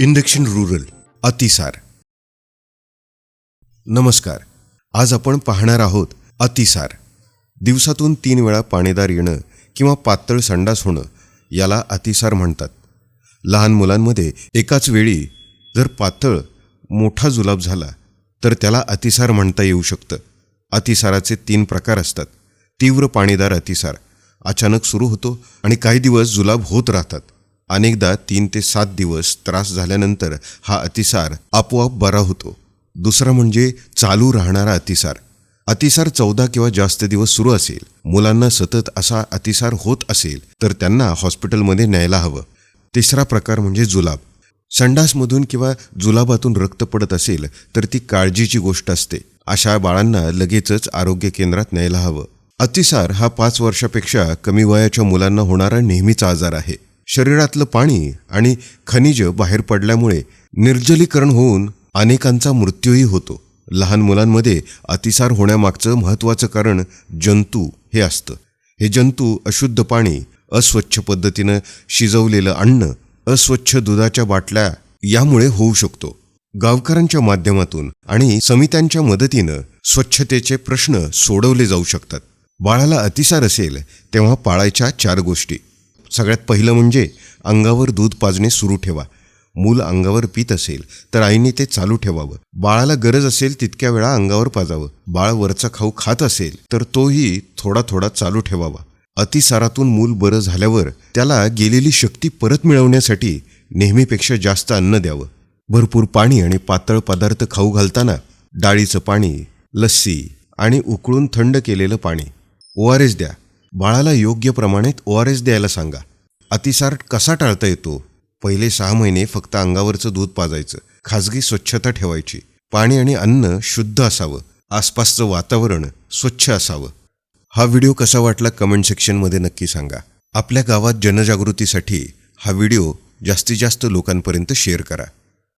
Induction rural अतिसार नमस्कार आज आपण पाहणार आहोत अतिसार दिवसातून तीन वेळा पाणीदार येणं किंवा पातळ संडास होणं याला अतिसार म्हणतात लहान मुलांमध्ये एकाच वेळी जर पातळ मोठा जुलाब झाला तर त्याला अतिसार म्हणता येऊ शकतं अतिसाराचे तीन प्रकार असतात तीव्र पाणीदार अतिसार अचानक सुरू होतो आणि काही दिवस जुलाब होत राहतात. अनेकदा तीन ते सात दिवस त्रास झाल्यानंतर हा अतिसार आपोआप बरा होतो. दुसरा म्हणजे चालू राहणारा अतिसार. अतिसार चौदा किंवा जास्त दिवस सुरू असेल मुलांना सतत असा अतिसार होत असेल तर त्यांना हॉस्पिटलमध्ये न्यायला हवं. तिसरा प्रकार म्हणजे जुलाब. संडासमधून किंवा जुलाबातून रक्त पडत असेल तर ती काळजीची गोष्ट असते. अशा बाळांना लगेचच आरोग्य केंद्रात न्यायला हवं. अतिसार हा पाच वर्षापेक्षा कमी वयाच्या मुलांना होणारा नेहमीचा आजार आहे. शरीरातलं पाणी आणि खनिज बाहेर पडल्यामुळे निर्जलीकरण होऊन अनेकांचा मृत्यूही होतो. लहान मुलांमध्ये अतिसार होण्यामागचं महत्त्वाचं कारण जंतू हे असतं. हे जंतू अशुद्ध पाणी अस्वच्छ पद्धतीनं शिजवलेलं अन्न अस्वच्छ दुधाच्या बाटल्या यामुळे होऊ शकतो. गावकऱ्यांच्या माध्यमातून आणि समित्यांच्या मदतीनं स्वच्छतेचे प्रश्न सोडवले जाऊ शकतात. बाळाला अतिसार असेल तेव्हा पाळायच्या चार गोष्टी. सगळ्यात पहिलं म्हणजे अंगावर दूध पाजणे सुरू ठेवा. मूल अंगावर पित असेल तर आईने ते चालू ठेवावं. बाळाला गरज असेल तितक्या वेळा अंगावर पाजावं. बाळ वरचा खाऊ खात असेल तर तोही थोडा थोडा चालू ठेवावा. अतिसारातून मूल बरं झाल्यावर त्याला गेलेली शक्ती परत मिळवण्यासाठी नेहमीपेक्षा जास्त अन्न द्यावं. भरपूर पाणी आणि पातळ पदार्थ खाऊ घालताना डाळीचं पाणी लस्सी आणि उकळून थंड केलेलं पाणी. ओ आर एस द्या. बाळाला योग्य प्रमाणात ओ आर एस द्यायला सांगा. अतिसार कसा टाळता येतो? पहिले सहा महिने फक्त अंगावरचं दूध पाजायचं. खाजगी स्वच्छता ठेवायची. पाणी आणि अन्न शुद्ध असावं. आसपासचं वातावरण स्वच्छ असावं. हा व्हिडिओ कसा वाटला कमेंट सेक्शनमध्ये नक्की सांगा. आपल्या गावात जनजागृतीसाठी हा व्हिडिओ जास्तीत जास्त लोकांपर्यंत शेअर करा.